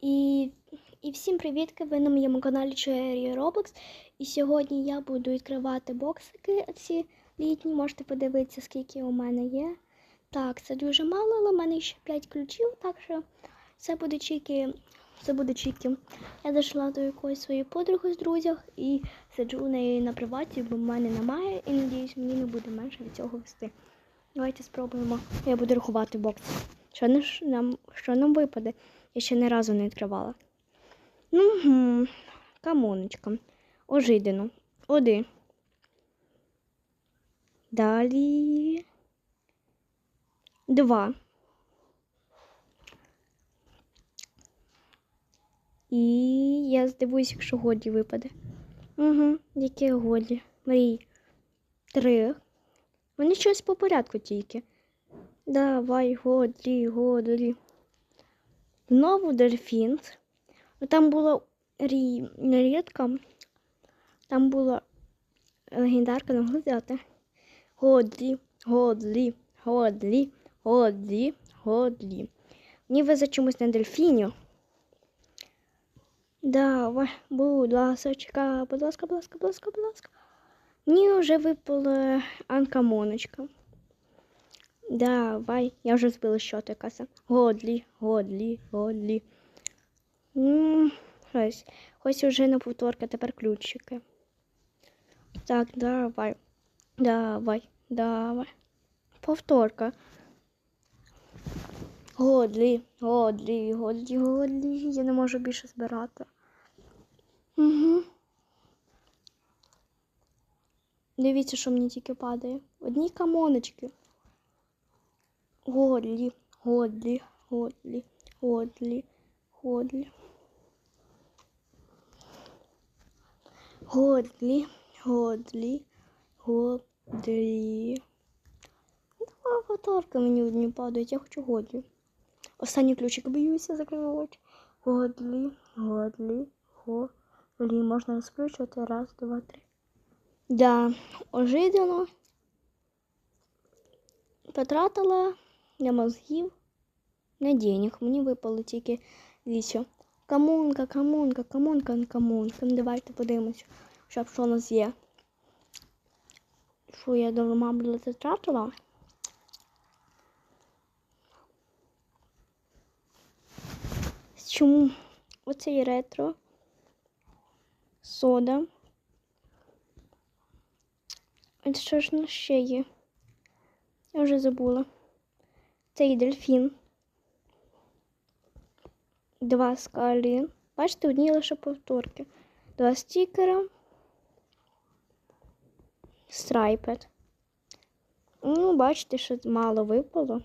І, і всім привітки! Ви на моєму каналі Cherry Roblox. І сьогодні я буду відкривати боксики ці літні. Можете подивитися, скільки у мене є. Так, це дуже мало, але в мене ще 5 ключів, так що це буде чіки. Це буде чіки. Я зайшла до якоїсь своєї подруги з друзях і сиджу у неї на приваті, бо в мене немає. І надіюсь, мені не буде менше від цього вести. Давайте спробуємо. Я буду рахувати бокс. Що нам, що нам випаде? Я ще ні разу не відкривала. Ну, гм, камоночка. Ожидано. Один. Далі. Два. І я здивуюсь, якщо годі випаде. Угу, яке годі. Мрій. Три. Вони щось по порядку тільки. Давай, годлі, годлі. Знову дельфін. Там була рі... рідка. Там була легендарка не могли. Годлі, годлі, годлі, годлі, годлі. Мені везе чомусь на дельфіню. Давай, будь ласочка, будь ласка, будь ласка, будь ласка, будь ласка. Мені вже випала анкамоночка. Давай, я вже збила счет, якраз. Годлі, годлі, годлі. Ось, ось уже на повторка, тепер ключики. Так, давай. Давай, давай. Повторка. Годлі, годлі, годлі, годлі. Я не можу більше збирати. Угу. Дивіться, що мені тільки падає. Одні камоночки. Годлі, годлі, годлі, годлі, годлі. Годлі, годлі, годлі. Два повторки мені одні падають, я хочу годлі. Останній ключик боюся закривати. Годлі, годлі, годлі. Можна розплющувати. Раз, два, три. Да, ожидано. Потратила Для мозгів не денег. Мені випало тільки вісім. Камонка, камонка, камонка, камонка. Ну, Давайте подивимося, щоб що у нас є. Що я дома була затратила? Чому оцей ретро? Сода. Що ж у нас ще є? Я вже забула. Цей дельфін. Два скалі. Бачите, одні лише повторки. Два стікера. Страйпет. Ну, бачите, що мало випало.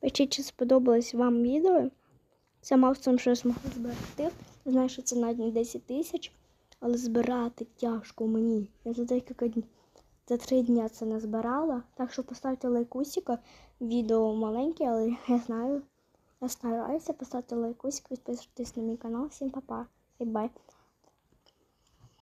Пишіть, чи сподобалось вам відео. Це максимум, що я змогла зберегти. Знаю, що це навіть не 10 тисяч, але збирати тяжко мені. Я за декілька днів. За три дні це не збирала. Так що поставте лайкусика. Відео маленьке, але я знаю. Я стараюся поставити лайкусик, підписуйтесь на мій канал. Всім па-па. І бай.